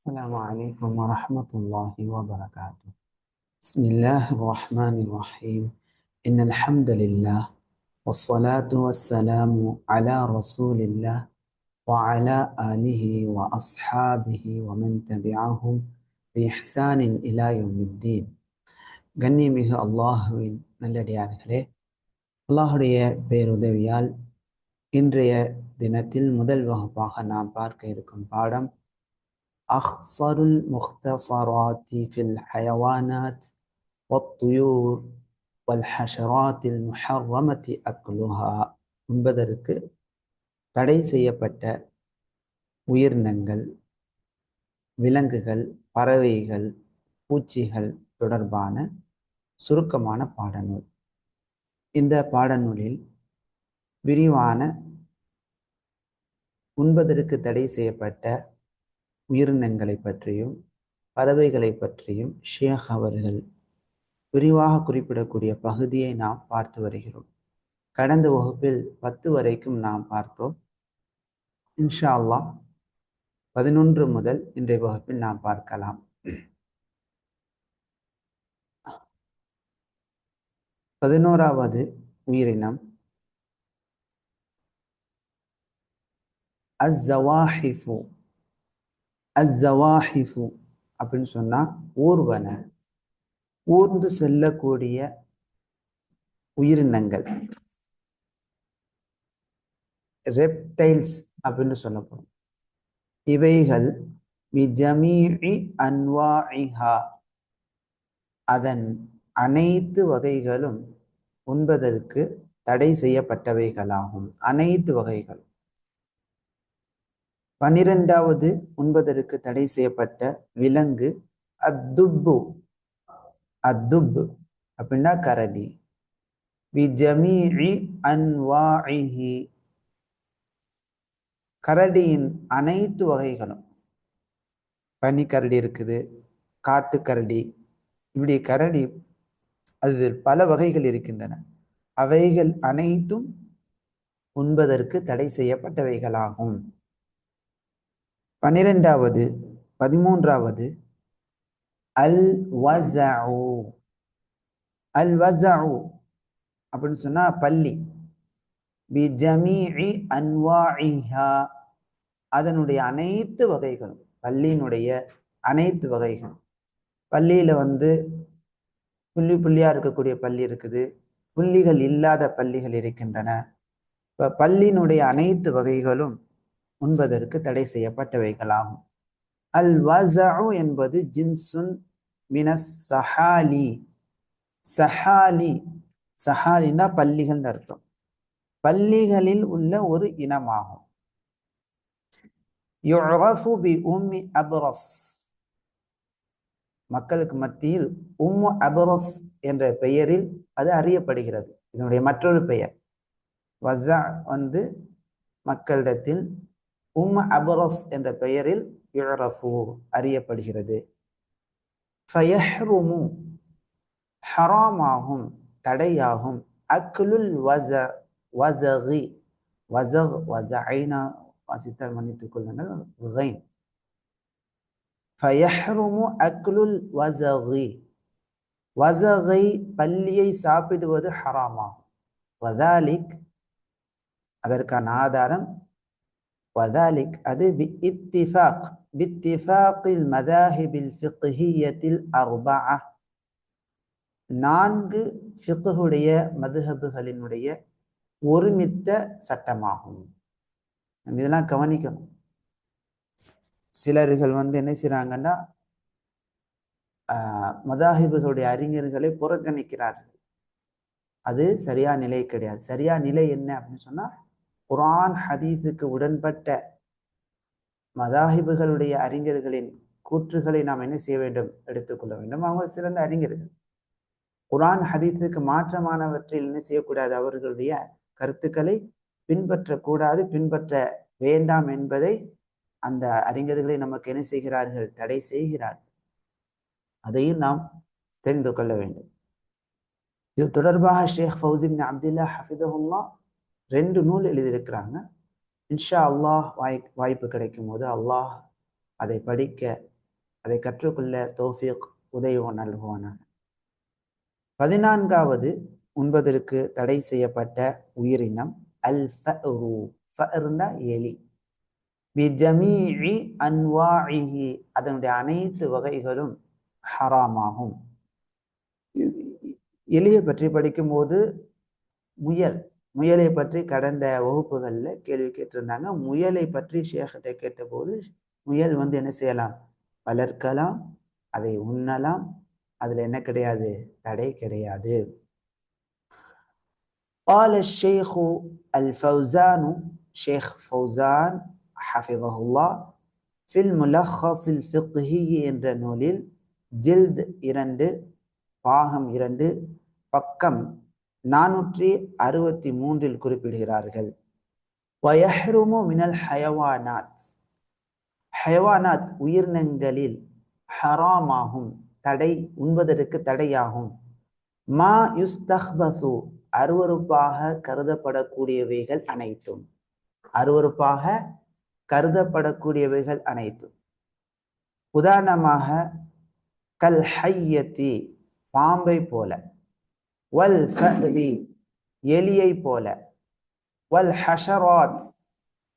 السلام عليكم ورحمة الله وبركاته بسم الله الرحمن الرحيم إن الحمد لله والصلاة والسلام على رسول الله وعلى آله وأصحابه ومن تبعهم بإحسان إلى يوم الدين கண்ணியமிகு அல்லாஹுவின் நல்லடியார்களே அல்லாஹுடைய பேருதவியால் இன்றைய தினத்தில் முதல் வகுப்பாக நாம் பார்க்க இருக்கும் பாடம் أخصر المختصرات في الحيوانات والطيور والحشرات المحرمة أكلها என்பதற்கு தடை செய்யப்பட்ட உயிரினங்கள் விலங்குகள் பறவைகள் பூச்சிகள் தொடர்பான சுருக்கமான பாடநூல் இந்த பாடநூலில் விரிவான உண்பதற்கு தடை செய்யப்பட்ட உயிரினங்களை பற்றியும் பறவைகளை பற்றியும் ஷேக் அவர்கள் விரிவாக குறிப்பிடக்கூடிய பகுதியை நாம் பார்த்து வருகிறோம். கடந்த வகுப்பில் பத்து வரைக்கும் நாம் பார்த்தோம். இன்ஷா அல்லாஹ் பதினொன்று முதல் இன்றைய வகுப்பில் நாம் பார்க்கலாம். பதினோராவது உயிரினம். அஸ்ஸவாஹிஃபு அஸ்ஸவாஹிஃபு அப்படின்னு சொன்னா ஊர்வன ஊர்ந்து செல்லக்கூடிய உயிரினங்கள். ரெப்டைல்ஸ் அப்படின்னு சொல்லப்படும். இவைகள் விஜமீஇ அன்வாஇஹா. அதன் அனைத்து வகைகளும் உண்பதற்கு தடை செய்யப்பட்டவைகளாகும். அனைத்து வகைகள் பனிரெண்டாவது உண்பதற்கு தடை செய்யப்பட்ட விலங்கு அத்துப்பு. அத்துப் அப்படின்னா கரடி. அன்வாஇஹி. கரடியின் அனைத்து வகைகளும். பனிக்கரடி இருக்குது காட்டுக்கரடி இப்படி கரடி அது பல வகைகள் இருக்கின்றன. அவைகள் அனைத்தும் உண்பதற்கு தடை செய்யப்பட்டவைகளாகும். பன்னிரெண்டாவது பதிமூன்றாவது அல் வசூ அல் வசஉ அப்படின்னு சொன்னா பள்ளி. பி பிஜமீஇ அன்வாஇஹா. அதனுடைய அனைத்து வகைகளும் பள்ளியினுடைய அனைத்து வகைகள் பள்ளியில வந்து புள்ளி புள்ளியா இருக்கக்கூடிய பள்ளி இருக்குது. புள்ளிகள் இல்லாத பள்ளிகள் இருக்கின்றன. இப்ப பள்ளியினுடைய அனைத்து வகைகளும் உண்பதற்கு தடை செய்யப்பட்டவைகளாகும் அல் வசு என்பது ஜின்சுன் மினஸ் சஹாலி. சஹாலி சஹாலினா பள்ளிகள் அர்த்தம். பள்ளிகளில் உள்ள ஒரு இனமாகும். யுரஃபு பி மக்களுக்கு மத்தியில் உம்மு அபரஸ் என்ற பெயரில் அது அறியப்படுகிறது. இதனுடைய மற்றொரு பெயர். வசா வந்து மக்களிடத்தில் உம் அபரஸ் என்ற பெயரில் இழரஃபு அறியப்படுகிறது. ஃபயஹ்ருமு ஹராமாகும் தடையாகும். அக்லுல் வச வசகி வசக் வசஐனா வாசித்தால் மன்னித்துக் கொள்ளுங்கள் கைன் ஃபயஹ்ருமு அக்லுல் வசகி வசகை பல்லியை சாப்பிடுவது ஹராமாகும். வதாலிக் அதற்கான ஆதாரம் وذلك அது باتفاق باتفاق المذاهب الفقهية الأربعة நான்கு ஃபிக்குடைய மதுஹபுகளினுடைய ஒருமித்த சட்டமாகும் நம்ம இதெல்லாம் கவனிக்கணும் சிலர்கள் வந்து என்ன செய்றாங்கன்னா மதாஹிபுகளுடைய அறிஞர்களை புறக்கணிக்கிறார்கள் அது சரியா நிலை கிடையாது சரியா நிலை என்ன அப்படின்னு சொன்னா குரான் ஹதீஸுக்கு உடன்பட்ட மதாஹிபுகளுடைய அறிஞர்களின் கூற்றுகளை நாம் என்ன செய்ய வேண்டும்? எடுத்துக்கொள்ள வேண்டும். அவங்க சிறந்த அறிஞர்கள். குரான் ஹதீஸுக்கு மாற்றமானவற்றில் என்ன செய்யக்கூடாது? அவர்களுடைய கருத்துக்களை பின்பற்றக்கூடாது. பின்பற்ற வேண்டாம் என்பதை அந்த அறிஞர்களை நமக்கு என்ன செய்கிறார்கள்? தடை செய்கிறார்கள். அதையும் நாம் தெரிந்து கொள்ள வேண்டும். இது தொடர்பாக ஷேக் ஃபௌசின் அப்துல்லா ஹஃபிதஹுல்லா ரெண்டு நூல் எழுதியிருக்கிறாங்க. இன்ஷா அல்லாஹ் வாய் வாய்ப்பு கிடைக்கும் போது அல்லாஹ் அதை படிக்க அதை கற்றுக்கொள்ள தோஃபிக் உதவி நல்குவானாக. பதினான்காவது உண்பதற்கு தடை செய்யப்பட்ட உயிரினம் அல் ஃபரு ஃபர்னா எலி பிஜமீஇ அன்வாஇஹி. அதனுடைய அனைத்து வகைகளும் ஹராமாகும். எலியை பற்றி படிக்கும்போது முயல் முயலை பற்றி கடந்த வகுப்புகளில் கேள்வி கேட்டிருந்தாங்க முயலை பற்றி ஷேகத்தை கேட்டபோது முயல் வந்து என்ன செய்யலாம் வளர்க்கலாம் அதை உண்ணலாம் அதுல என்ன கிடையாது தடை கிடையாது قال الشيخ الفوزان شيخ فوزان حفظه الله في الملخص الفقهي என்ற நூலில் ஜில்த் இரண்டு பாகம் இரண்டு பக்கம் நானூற்றி அறுபத்தி மூன்றில் குறிப்பிடுகிறார்கள். வயஹ்ருமு மினல் ஹயவானாத். ஹயவானாத் உயிரினங்களில் ஹராமாகும் தடை உண்பதற்கு தடையாகும். மா யுஸ்தஹ்பசு அருவறுப்பாக கருதப்படக்கூடியவைகள் அனைத்தும். அருவறுப்பாக கருதப்படக்கூடியவைகள் அனைத்தும். உதாரணமாக கல் ஹையத்தி பாம்பை போல. வல் ஃபஹ்ரி எலியை போல. வல் ஹஷராத்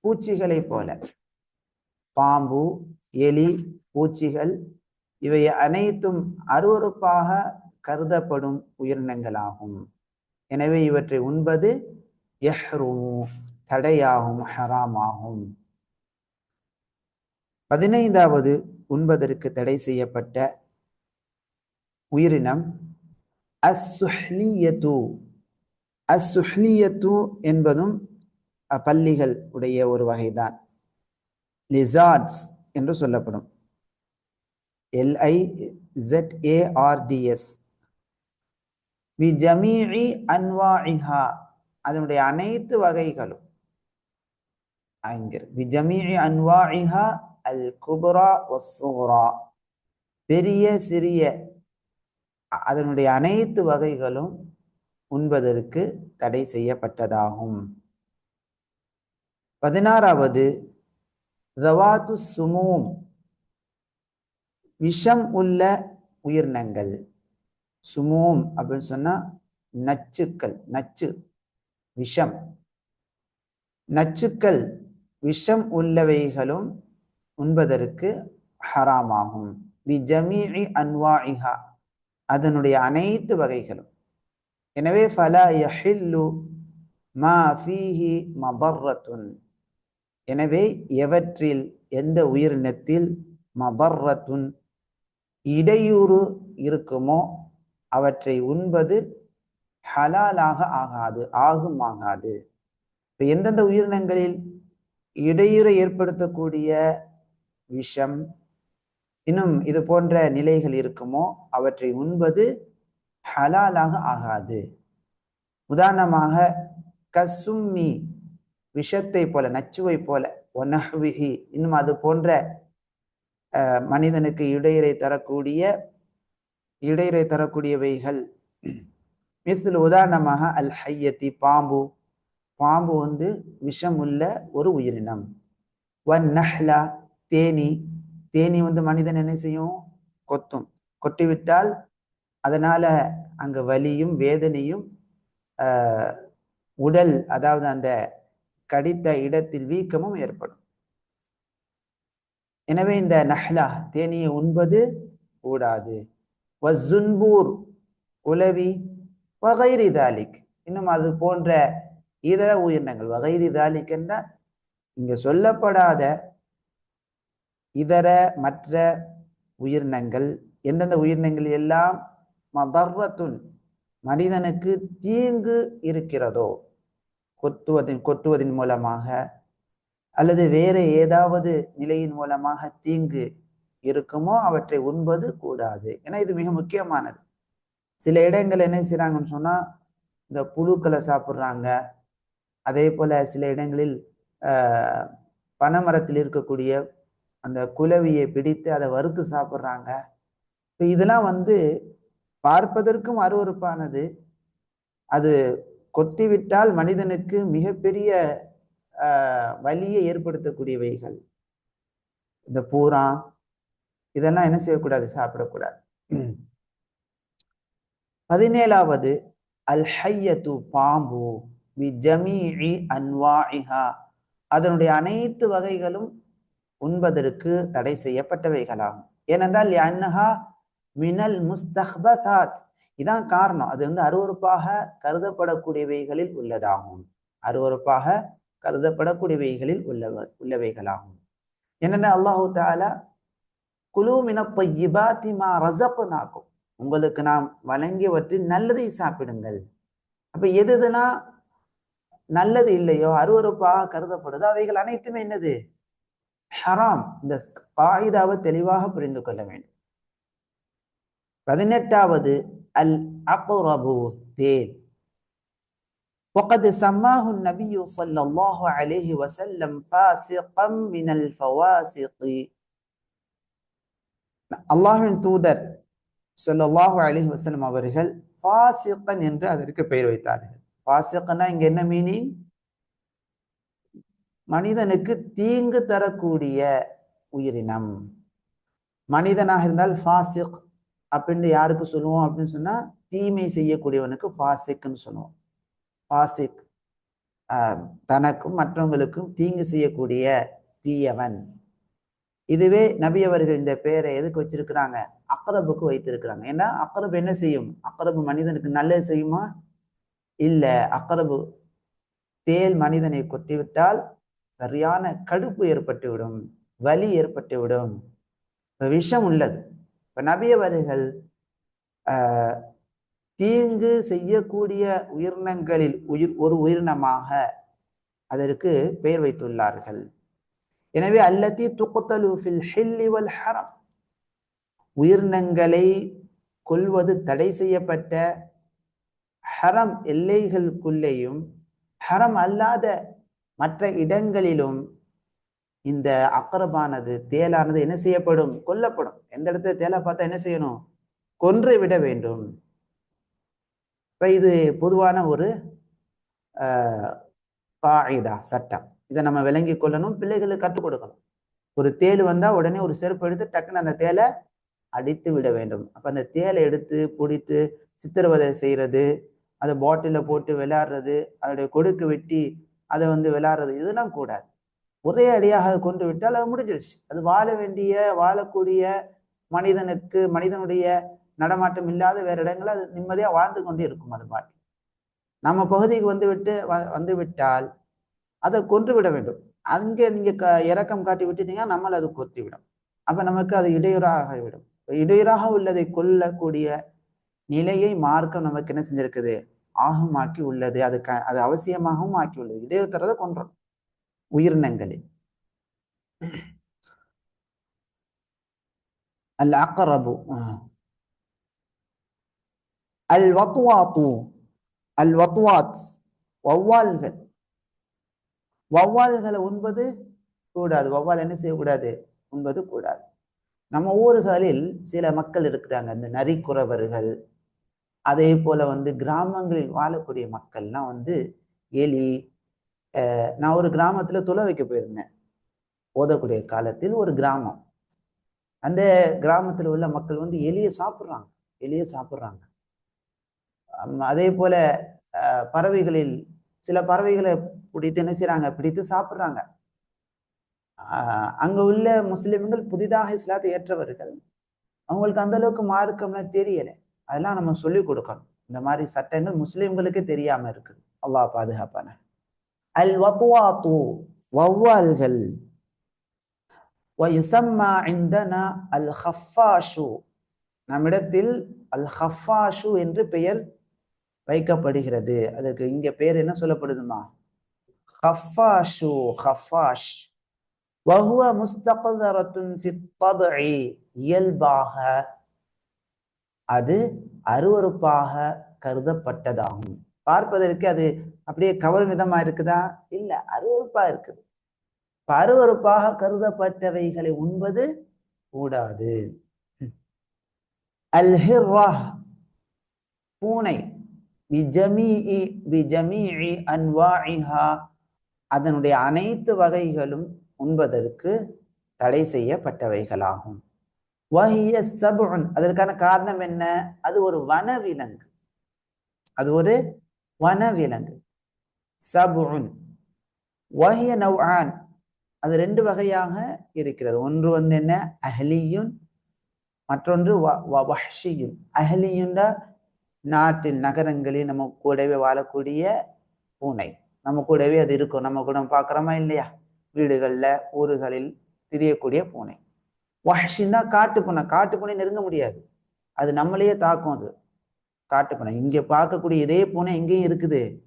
பூச்சிகளை போல. பாம்பு எலி பூச்சிகள் இவை அனைத்தும் அருவறுப்பாக கருதப்படும் உயிரினங்களாகும். எனவே இவற்றை உண்பது எஹ்ருமு தடையாகும் ஹராமாகும். பதினைந்தாவது உண்பதற்கு தடை செய்யப்பட்ட உயிரினம் அஸ்ஸுஹ்லியத்து அஸ்ஸுஹ்லியத்து என்பதும் பள்ளிகள் உடைய ஒரு வகைதான். லிசார்ட்ஸ் என்று சொல்லப்படும். L I Z A R D S we ஜமீஇ அன்வாஇஹா. அதனுடைய அனைத்து வகைகளும். அங்கிரு. வி ஜமீஇ அன்வாஇஹா அல் குபுரா வஸ்ஸுகுரா பெரிய சிறிய அதனுடைய அனைத்து வகைகளும் உண்பதற்கு தடை செய்யப்பட்டதாகும். பதினாறாவது ரவாத்து சுமூம் விஷம் உள்ள உயிரினங்கள். சுமூம் அப்படின்னு சொன்னா நச்சுக்கள் நச்சு விஷம். நச்சுக்கள் விஷம் உள்ளவைகளும் உண்பதற்கு ஹராமாகும். வி ஜமீஇ அன்வாஇஹா. அதனுடைய அனைத்து வகைகளும். எனவே ஃபலா யஹில்லு மா ஃபீஹி மபர்ரத்துன். எனவே எவற்றில் எந்த உயிரினத்தில் மபர்ரத்துன் இடையூறு இருக்குமோ அவற்றை உண்பது ஹலாலாக ஆகாது ஆகும் ஆகாது இப்போ எந்தெந்த உயிரினங்களில் இடையூறை ஏற்படுத்தக்கூடிய விஷம் இன்னும் இது போன்ற நிலைகள் இருக்குமோ அவற்றை உண்பது ஹலாலாக ஆகாது. உதாரணமாக கசும்மி விஷத்தை போல நச்சுவை போல ஒனஹ்விஹி இன்னும் அது போன்ற மனிதனுக்கு இடையரை தரக்கூடிய இடையரை தரக்கூடியவைகள். மிஸ்ல் உதாரணமாக அல் ஹையத்தி பாம்பு. பாம்பு வந்து விஷம் உள்ள ஒரு உயிரினம். வன் நஹ்லா தேனி தேனி வந்து மனிதன் என்ன செய்யும்? கொத்தும். கொட்டிவிட்டால் அதனால அங்க வலியும் வேதனையும் உடல் அதாவது அந்த கடித்த இடத்தில் வீக்கமும் ஏற்படும். எனவே இந்த நஹ்லா தேனியை உண்பது கூடாது வசுன்பூர் உலவி வகைரி தாலிக். இன்னும் அது போன்ற இதர உயிரினங்கள். வகைரி தாலிக் என்ற இங்க சொல்லப்படாத இதர மற்ற உயிரினங்கள் எந்தெந்த உயிரினங்கள் எல்லாம் மதர்வத்துன் மனிதனுக்கு தீங்கு இருக்கிறதோ கொத்துவதின் கொட்டுவதன் மூலமாக அல்லது வேற ஏதாவது நிலையின் மூலமாக தீங்கு இருக்குமோ அவற்றை உண்பது கூடாது. ஏன்னா இது மிக முக்கியமானது. சில இடங்கள் என்ன செய்கிறாங்கன்னு சொன்னால் இந்த புழுக்களை சாப்பிட்றாங்க. அதே போல் சில இடங்களில் பனைமரத்தில் இருக்கக்கூடிய அந்த குலவியை பிடித்து அதை வறுத்து சாப்பிட்றாங்க. இப்போ இதெல்லாம் வந்து பார்ப்பதற்கும் அருவறுப்பானது அது கொத்திவிட்டால் மனிதனுக்கு மிகப்பெரிய வலியை ஏற்படுத்தக்கூடியவைகள். இந்த பூரா இதெல்லாம் என்ன செய்யக்கூடாது? சாப்பிடக்கூடாது. பதினேழாவது அல் ஹையத்து பாம்பு பி அதனுடைய அனைத்து வகைகளும் உண்பதற்கு தடை செய்யப்பட்டவைகளாகும். ஏனென்றால் அன்னஹா மினல் முஸ்தஹ்பதாத் இதான் காரணம். அது வந்து அருவறுப்பாக கருதப்படக்கூடியவைகளில் உள்ளதாகும். அருவறுப்பாக கருதப்படக்கூடியவைகளில் உள்ளவ உள்ளவைகளாகும். என்னென்ன அல்லாஹு தாலா குழு மின தொய்யிபாத்தி மா உங்களுக்கு நாம் வழங்கியவற்றில் நல்லதை சாப்பிடுங்கள். அப்ப எது எதுனா நல்லது இல்லையோ அருவறுப்பாக கருதப்படுதோ அவைகள் அனைத்துமே என்னது? ஹராம் இந்த காயிதாவை தெளிவாக புரிந்து கொள்ள வேண்டும் பதினெட்டாவது அல் அக்ரபு தேல் وقد سماه النبي صلى الله عليه وسلم فاسقا من الفواسق அல்லாஹின் தூதர் சொல்லல்லாஹு அலிஹி வசலம் அவர்கள் ஃபாசிகன் என்று அதற்கு பெயர் வைத்தார்கள் ஃபாசிகன்னா இங்க என்ன மீனிங் மனிதனுக்கு தீங்கு தரக்கூடிய உயிரினம். மனிதனாக இருந்தால் ஃபாசிக் அப்படின்னு யாருக்கு சொல்லுவோம் அப்படின்னு சொன்னா தீமை செய்யக்கூடியவனுக்கு ஃபாசிக்னு சொல்லுவோம். ஃபாசிக் தனக்கும் மற்றவங்களுக்கும் தீங்கு செய்யக்கூடிய தீயவன். இதுவே நபி அவர்கள் இந்த பெயரை எதுக்கு வச்சிருக்கிறாங்க? அக்ரபுக்கு வைத்திருக்கிறாங்க. ஏன்னா அக்கரபு என்ன செய்யும்? அக்ரபு மனிதனுக்கு நல்லது செய்யுமா? இல்லை அக்ரபு தேல் மனிதனை கொட்டிவிட்டால் சரியான கடுப்பு ஏற்பட்டுவிடும் வலி ஏற்பட்டுவிடும். இப்போ விஷம் உள்ளது. இப்போ நபியவர்கள் தீங்கு செய்யக்கூடிய உயிரினங்களில் உயிர் ஒரு உயிரினமாக அதற்கு பெயர் வைத்துள்ளார்கள். எனவே அல்லத்தி துக்குத்தலு ஃபில் ஹில்லி வல் ஹரம். உயிரினங்களை கொல்வது தடை செய்யப்பட்ட ஹரம் எல்லைகளுக்குள்ளேயும் ஹரம் அல்லாத மற்ற இடங்களிலும் இந்த அக்கரபானது தேலானது என்ன செய்யப்படும்? கொல்லப்படும். எந்த இடத்துல தேலை பார்த்தா என்ன செய்யணும்? கொன்று விட வேண்டும். இப்போ இது பொதுவான ஒரு காயிதா சட்டம். இதை நம்ம விளங்கி கொள்ளணும் பிள்ளைகளுக்கு கற்றுக் கொடுக்கணும். ஒரு தேள் வந்தால் உடனே ஒரு செருப்பு எடுத்து டக்குன்னு அந்த தேலை அடித்து விட வேண்டும். அப்போ அந்த தேலை எடுத்து பிடித்து சித்திரவதை செய்கிறது அதை பாட்டிலில் போட்டு விளையாடுறது அதோடைய கொடுக்கு வெட்டி அதை வந்து விளாடுறது இதெல்லாம் கூடாது. ஒரே அடியாக அதை கொண்டு விட்டால் அது முடிஞ்சிருச்சு. அது வாழ வேண்டிய வாழக்கூடிய மனிதனுக்கு மனிதனுடைய நடமாட்டம் இல்லாத வேற இடங்கள் அது நிம்மதியா வாழ்ந்து கொண்டு இருக்கும் அது பாட்டு நம்ம பகுதிக்கு வந்து விட்டு வந்து விட்டால் அதை கொன்று விட வேண்டும். அங்கே நீங்க க இறக்கம் காட்டி விட்டுட்டீங்கன்னா நம்மளை அது கொத்தி விடும். அப்ப நமக்கு அது இடையூறாக விடும். இடையூறாக உள்ளதை கொல்லக்கூடிய நிலையை மார்க்கம் நமக்கு என்ன செஞ்சிருக்குது? ஆகமாக்கி உள்ளது. அது க அது அவசியமாகவும் ஆக்கி உள்ளது. இடையூறு கொன்றோம். உயிரினங்களில். அல் அக்கரபு அல் வத்வாத்து அல் வத்வாத் வௌவால்கள். வௌவால்களை உண்பது கூடாது. வௌவால் என்ன செய்யக்கூடாது? உண்பது கூடாது. நம்ம ஊர்களில் சில மக்கள் இருக்கிறாங்க. இந்த நரிக்குறவர்கள் அதே போல வந்து கிராமங்களில் வாழக்கூடிய மக்கள்லாம் வந்து எலி நான் ஒரு கிராமத்துல துளை வைக்க போயிருந்தேன். ஓதக்கூடிய காலத்தில் ஒரு கிராமம். அந்த கிராமத்தில் உள்ள மக்கள் வந்து எலியை சாப்பிட்றாங்க. எலியை சாப்பிட்றாங்க. அதே போல பறவைகளில் சில பறவைகளை பிடித்து என்ன செய்யறாங்க பிடித்து சாப்பிட்றாங்க. அங்க உள்ள முஸ்லிம்கள் புதிதாக இஸ்லாத்தை ஏற்றவர்கள். அவங்களுக்கு அந்த அளவுக்கு மார்க்கம்லாம் தெரியலை. அதெல்லாம் நம்ம சொல்லி கொடுக்கணும். இந்த மாதிரி சட்டங்கள் முஸ்லிம்களுக்கு தெரியாம இருக்குது. அல்லாஹ் பாதுகாப்பான. அல் வத்வாத்து வௌவால்கள். வயுசம்மா இந்தனா அல் ஹஃபாஷு நம்மிடத்தில் அல் ஹஃபாஷு என்று பெயர் வைக்கப்படுகிறது. அதுக்கு இங்க பேர் என்ன சொல்லப்படுதுமா? ஹஃபாஷு ஹஃபாஷ். வஹுவ முஸ்தகதரத்துன் ஃபி இயல்பாக அது அருவறுப்பாக கருதப்பட்டதாகும். பார்ப்பதற்கு அது அப்படியே கவரும் விதமா இருக்குதா? இல்ல அருவறுப்பா இருக்குது. அருவறுப்பாக கருதப்பட்டவைகளை உண்பது கூடாது. அல்ஹிர்ரா பூனை பிஜமீஇ பிஜமீஇ அன்வாஇஹா அதனுடைய அனைத்து வகைகளும் உண்பதற்கு தடை செய்யப்பட்டவைகளாகும். வஹிய சபுன் அதற்கான காரணம் என்ன? அது ஒரு வனவிலங்கு. அது ஒரு வனவிலங்கு. சபுன் வஹிய நவ்ஆன் அது ரெண்டு வகையாக இருக்கிறது. ஒன்று வந்து என்ன? அஹ்லியுன். மற்றொன்று வஹ்ஷியுன். அஹ்லியுண்டா நாட்டின் நகரங்களில் நம்ம கூடவே வாழக்கூடிய பூனை. நம்ம கூடவே அது இருக்கும். நம்ம கூட பார்க்குறோமா இல்லையா? வீடுகளில் ஊர்களில் திரியக்கூடிய பூனை. வஹஷின்னா காட்டு பண்ண? காட்டு பண்ணி நெருங்க முடியாது. அது நம்மளையே தாக்கும் அது. காட்டு பண்ண. இங்கே பார்க்கக்கூடிய இதே பூனை எங்கேயும் இருக்குது.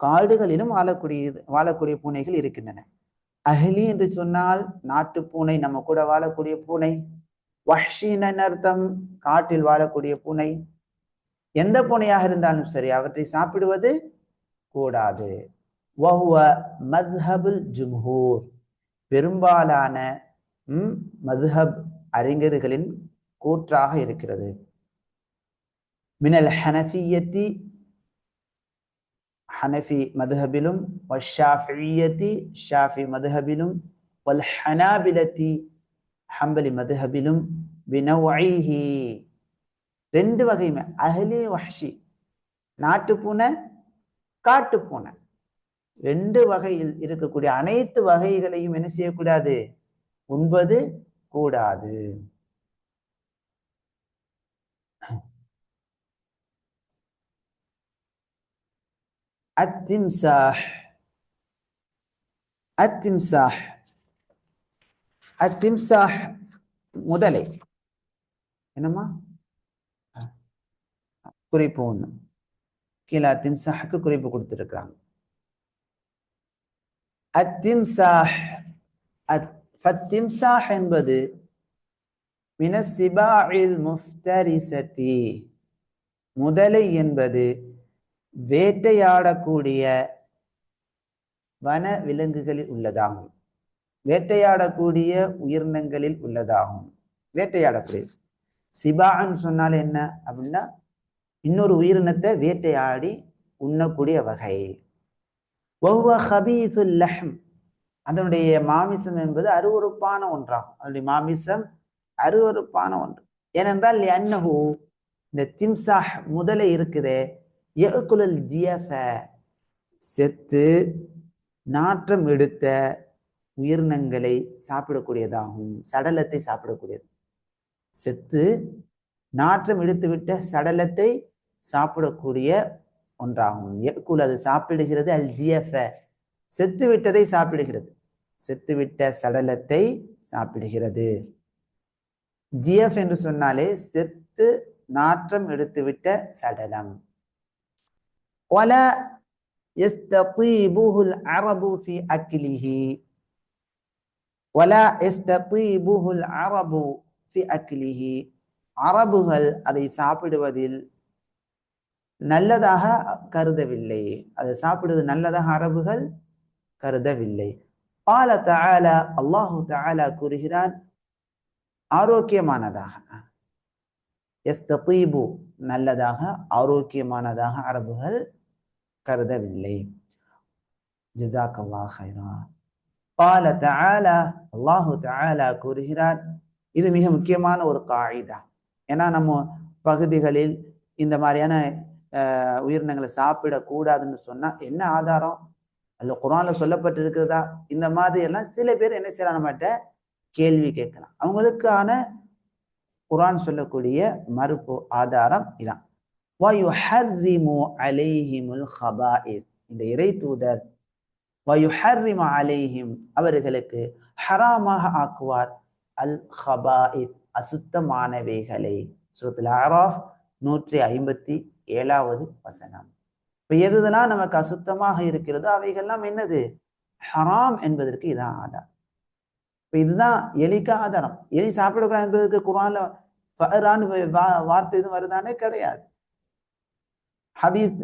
காடுகளிலும் வாழக்கூடிய வாழக்கூடிய பூனைகள் இருக்கின்றன. அஹ்லி என்று சொன்னால் நாட்டு பூனை நம்ம கூட வாழக்கூடிய பூனை. வஹ்ஷின் அர்த்தம்? காட்டில் வாழக்கூடிய பூனை. எந்த பூனையாக இருந்தாலும் சரி அவற்றை சாப்பிடுவது கூடாது. வஹுவ மத்ஹபுல் ஜும்ஹூர். பெரும்பாலான மதுஹப் அறிஞர்களின் கூற்றாக இருக்கிறது. மினல் ஹனஃபியத்தி ஹனஃபி மதுஹபிலும் வஷாஃபியத்தி ஷாஃபி மதுஹபிலும் வல் ஹனாபிலத்தி ஹம்பலி மதுஹபிலும் பினவைஹி ரெண்டு வகையுமே. அஹ்லி வஹ்ஷி நாட்டு பூனை காட்டு பூனை ரெண்டு வகையில் இருக்கக்கூடிய அனைத்து வகைகளையும் என்ன செய்யக்கூடாது? உண்பது கூடாது التمساح التمساح التمساح முதலை என்னம்மா குறிப்பு ஒண்ணு கீழே திம்சாஹுக்கு குறிப்பு கொடுத்துருக்குறாங்க அத்திம்சாஹ் ஃபத்திம்சாஹ் என்பது மினசிபாயில் முஃப்தரிசதி. முதலை என்பது வேட்டையாடக்கூடிய வன விலங்குகளில் உள்ளதாகும். வேட்டையாடக்கூடிய உயிரினங்களில் உள்ளதாகும். வேட்டையாடக்கூடிய சிபான்னு சொன்னால் என்ன அப்படின்னா இன்னொரு உயிரினத்தை வேட்டையாடி உண்ணக்கூடிய வகை. ஒவ்வொரு ஹபீசுல் லஹம். அதனுடைய மாமிசம் என்பது அருவறுப்பான ஒன்றாகும். அதனுடைய மாமிசம் அருவறுப்பான ஒன்று. ஏனென்றால் அன்னஹு இந்த திம்சாஹ் முதலை இருக்குதே எகுலல் ஜியஃப செத்து நாற்றம் எடுத்த உயிரினங்களை சாப்பிடக்கூடியதாகும் சடலத்தை சாப்பிடக்கூடியது. செத்து நாற்றம் எடுத்துவிட்ட சடலத்தை சாப்பிடக்கூடிய ஒன்றாகும். எக்குல் அது சாப்பிடுகிறது அல் ஜியஃப. செத்துவிட்டதை சாப்பிடுகிறது. செத்துவிட்ட சடலத்தை சாப்பிடுகிறது. ஜிஎஃப் என்று சொன்னாலே செத்து நாற்றம் எடுத்துவிட்ட சடலம். ஒல எஸ்தீபுஹுல் அரபு ஃபி அக்கிலிஹி ஒல எஸ்தீபுஹுல் அரபு ஃபி அக்கிலிஹி அரபுகள் அதை சாப்பிடுவதில் நல்லதாக கருதவில்லை. அதை சாப்பிடுவது நல்லதாக அரபுகள்? கருதவில்லை. பால தஆல அல்லாஹு தஆலா கூறுகிறான் ஆரோக்கியமானதாக. எஸ்தீபு நல்லதாக ஆரோக்கியமானதாக அரபுகள் கருதவில்லை. ஜிசாக் அல்லாஹ் பால தஆலா அல்லாஹு தஆலா கூறுகிறார் இது மிக முக்கியமான ஒரு காயிதா. ஏன்னா நம்ம பகுதிகளில் இந்த மாதிரியான உயிரினங்களை சாப்பிடக்கூடாதுன்னு சொன்னா என்ன ஆதாரம்? அல்ல குரான்ல சொல்லப்பட்டிருக்கிறதா? இந்த மாதிரி எல்லாம் சில பேர் என்ன செய்யலாம் நம்மகிட்ட கேள்வி கேட்கலாம். அவங்களுக்கான குரான் சொல்லக்கூடிய மறுப்பு ஆதாரம் இதான். இந்த இறை தூதர் வயுஹர்ரிமு அலைஹிம் அவர்களுக்கு ஹராமாக ஆக்குவார் அல் ஹபாயித் அசுத்தமானவைகளை. சூரத்தில் ஆராஃப் நூற்றி ஐம்பத்தி ஏழாவது வசனம். இப்ப எதுதெல்லாம் நமக்கு அசுத்தமாக இருக்கிறதோ அவைகள்லாம் என்னது? ஹராம் என்பதற்கு இதான் ஆதாரம். இப்ப இதுதான் எலிக்கு ஆதாரம். எலி சாப்பிடக்கூடாது என்பதற்கு குரான்ல ஃபரான்னு வார்த்தை எதுவும் வருதானே? கிடையாது. ஹதீஸ்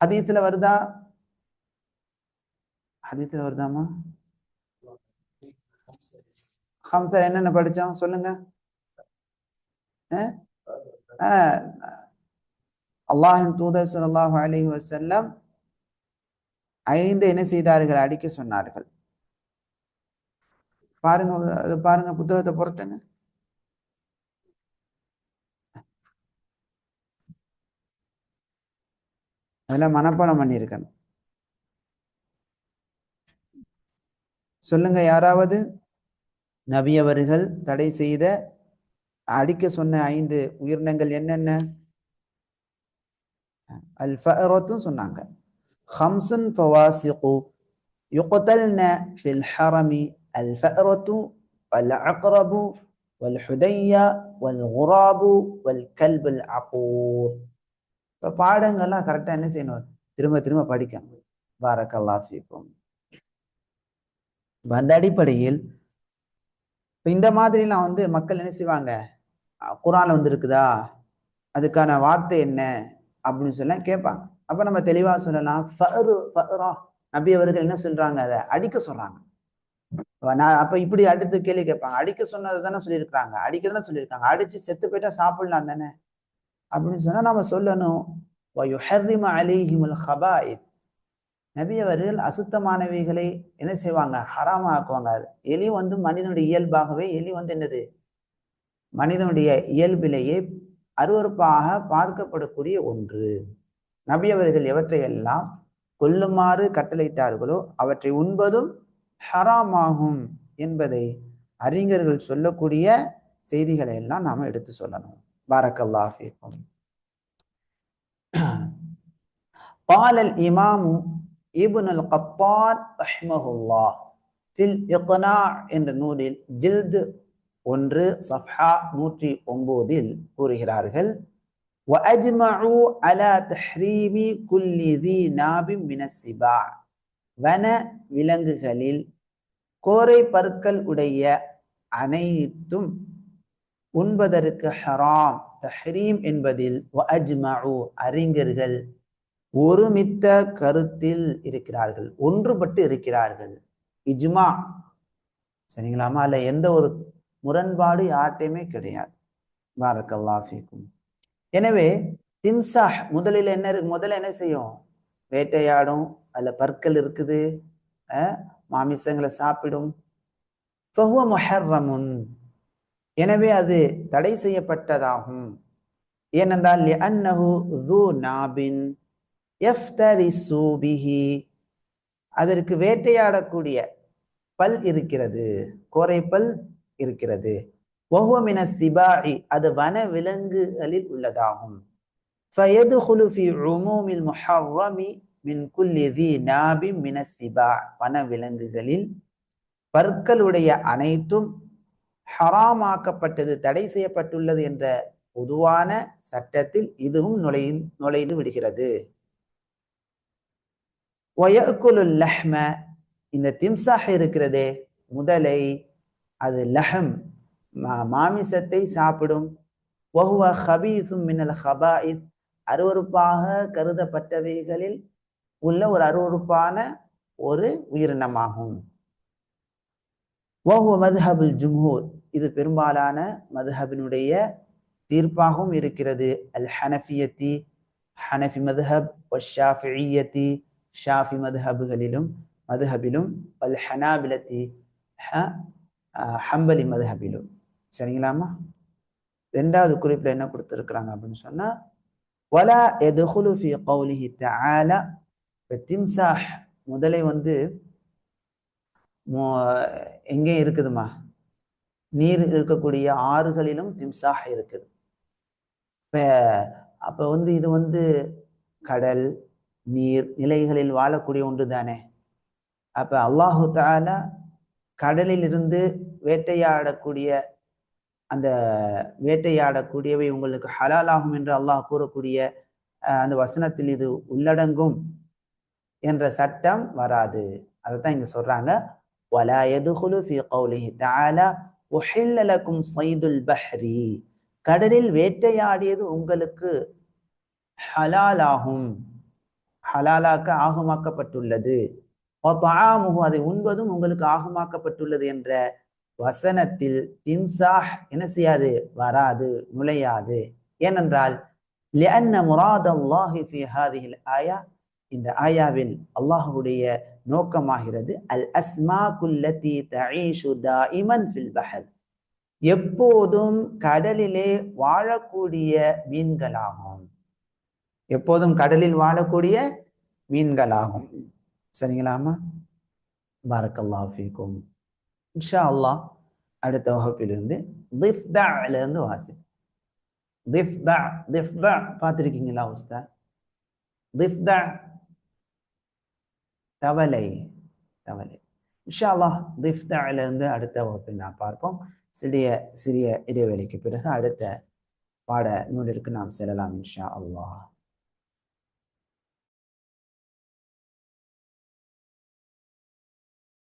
ஹதீஸ்ல வருதா? ஹதீஸ்ல வருதாமா ஹம்சர் என்னென்ன படிச்சோம்? சொல்லுங்க. அல்லாஹின் தூதர் சல்லாஹ் அலஹி வசல்லம் ஐந்து என்ன செய்தார்கள்? அடிக்க சொன்னார்கள். பாருங்க அது பாருங்க புத்தகத்தை பொறுத்துங்க அதெல்லாம் மனப்பாடம் பண்ணியிருக்கணும். சொல்லுங்க யாராவது நபியவர்கள் தடை செய்த அடிக்க சொன்ன ஐந்து உயிரினங்கள் என்னென்ன? அல் சொன்னாங்க. ஹம்சுன் ஃபவாசிகு யுக்தல்ன ஃபில் ஹரமி அல் ஃபஅரத்து வல் அக்ரபு வல் ஹுதையா வல் குராபு வல் கல்புல் அகூர். இப்போ பாடங்கள்லாம் கரெக்டாக என்ன செய்யணும்? திரும்ப திரும்ப படிக்கணும். பாரக்கல்லா ஃபீக்கும். அந்த அடிப்படையில் இப்ப இந்த மாதிரிலாம் வந்து மக்கள் என்ன செய்வாங்க? குரான் வந்து இருக்குதா அதுக்கான வார்த்தை என்ன? அப்படின்னு சொல்ல கேட்பாங்க. அப்போ நம்ம தெளிவாக சொல்லலாம். நபி அவர்கள் என்ன சொல்றாங்க? அதை அடிக்க சொல்றாங்க. நான் அப்போ இப்படி அடுத்து கேள்வி கேட்பாங்க. அடிக்க சொன்னதை தானே சொல்லியிருக்கிறாங்க. அடிக்க தானே சொல்லியிருக்காங்க. அடிச்சு செத்து போயிட்டா சாப்பிடலாம் தானே? அப்படின்னு சொன்னா நம்ம சொல்லணும். நபி அவர்கள் அசுத்தமானவைகளை என்ன செய்வாங்க? ஹராமா ஆக்குவாங்க அது. எலி வந்து மனிதனுடைய இயல்பாகவே எலி வந்து என்னது? மனிதனுடைய இயல்பிலேயே அருவருப்பாக பார்க்கப்படக்கூடிய ஒன்று நபி அவர்கள் எவற்றையெல்லாம் கொல்லுமாறு கட்டளையிட்டார்களோ அவற்றை உண்பதும் ஹராமாகும் என்பதை அறிஞர்கள் சொல்லக்கூடிய செய்திகளை எல்லாம் நாம எடுத்து சொல்லணும் பாரக்கல்லா ஃபீக்கும் قال الإمام ابن القطان رحمه الله في الإقناع என்ற நூலில் ஜில்து ஒன்று சஃப்ஹா நூற்றி ஒன்பதில் கூறுகிறார்கள் وأجمعوا على تحريم كل ذي ناب من السباع வன விலங்குகளில் கோரை பற்கள் உடைய அனைத்தும் உண்பதற்கு ஹராம் தஹ்ரீம் என்பதில் வஅஜ்மஉ அறிஞர்கள் ஒருமித்த கருத்தில் இருக்கிறார்கள் ஒன்றுபட்டு இருக்கிறார்கள் இஜ்மா சரிங்களாமா அல்ல எந்த ஒரு முரண்பாடு யார்ட்டையுமே கிடையாது. பாரக்கல்லாஃபிக்கும் எனவே திம்சாஹ் முதலில் என்ன இருக்கு? முதல்ல என்ன செய்யும்? வேட்டையாடும் அதில் பற்கள் இருக்குது மாமிசங்களை சாப்பிடும். ஃபஹுவ முஹர்ரமுன். எனவே அது தடை செய்யப்பட்டதாகும். ஏனென்றால் லிஅன்னஹு து நாபின் எஃப்தரி சூபிஹி அதற்கு வேட்டையாடக்கூடிய பல் இருக்கிறது. கோரைப்பல் இருக்கிறது. வஹுவமின சிபாஹி அது வன விலங்குகளில் உள்ளதாகும். ஃபயதுஹுலு ஃபி உமூமில் முஹர்ரமி மின் குல்லிதி நாபி மின சிபா வன விலங்குகளில் பற்களுடைய அனைத்தும் ஹராமாக்கப்பட்டது தடை செய்யப்பட்டுள்ளது என்ற பொதுவான சட்டத்தில் இதுவும் நுழை நுழைந்து விடுகிறது. ஒயக்குலு லஹ்ம இந்த திம்சாக இருக்கிறதே முதலை அது லஹம். மா- மாமிசத்தை சாப்பிடும். வஹுவ ஹபீசும் மினல் ஹபாயித். அருவருப்பாக கருதப்பட்டவைகளில் உள்ள ஒரு அருவருப்பான ஒரு உயிரினமாகும். வஹுவ மதுஹபுல் ஜும்ஹூர். இது பெரும்பாலான மதுஹபினுடைய தீர்ப்பாகவும் இருக்கிறது. அல் ஹனஃபியத்தி ஹனஃபி மதுஹப் ஷாஃபியத்தி ஷாஃபி மதுஹபுகளிலும் மதுஹபிலும் அல் ஹனாபிலத்தி. ஹ- ஹம்பலி மதுஹபிலு சரிங்களாமா ரெண்டாவது குறிப்பில் என்ன கொடுத்துருக்குறாங்க அப்படின்னு சொன்னால் வலா எதுகுலு ஃபி கௌலிஹி தஆலா திம்சாஹ் முதலை வந்து மோ- எங்கே இருக்குதுமா நீர் இருக்கக்கூடிய ஆறுகளிலும் திம்சாஹ் இருக்குது. இப்போ அப்போ வந்து இது வந்து கடல் நீர் நிலைகளில் வாழக்கூடிய ஒன்று தானே அப்போ அல்லாஹு தாலா கடலில் இருந்து வேட்டையாடக்கூடிய அந்த வேட்டையாடக்கூடியவை உங்களுக்கு ஹலாலாகும் என்று அல்லாஹ் கூறக்கூடிய அஹ், அந்த வசனத்தில் இது உள்ளடங்கும் என்ற சட்டம் வராது அதைத்தான் இங்க சொல்றாங்க ولا يدخل في قوله تعالى أحل لكم صيد البحر கடலில் வேட்டையாடியது உங்களுக்கு ஹலாலாகும் ஹலாலாக்க ஆகுமாக்கப்பட்டுள்ளது தாமுகு அதை உண்பதும் உங்களுக்கு ஆகமாக்கப்பட்டுள்ளது என்ற வசனத்தில் திம்சாஹ் என்ன செய்யாது? வராது நுழையாது. ஏனென்றால் லியன்ன முராத அல்லாஹி ஆயா இந்த ஆயாவில் அல்லாஹுடைய நோக்கமாகிறது அல் அஸ்மா குல்லத்தி பஹர். எப்போதும் கடலிலே வாழக்கூடிய மீன்களாகும். எப்போதும் கடலில் வாழக்கூடிய மீன்களாகும். சரிங்களாமா பாரக்கல்லா ஃபீக்கும். இன்ஷா அல்லாஹ் அடுத்த வகுப்பிலிருந்து திஃப்தால இருந்து வாசி திஃப்தா திஃப்தா பார்த்துருக்கீங்களா உஸ்தா? திஃப்தா தவலை தவலை இன்ஷா அல்லாஹ் திஃப்தாலிருந்து அடுத்த வகுப்பில் நான் பார்ப்போம். சிறிய சிறிய இடைவெளிக்கு பிறகு அடுத்த பாட நூலிற்கு நாம் செல்லலாம் இன்ஷா அல்லாஹ்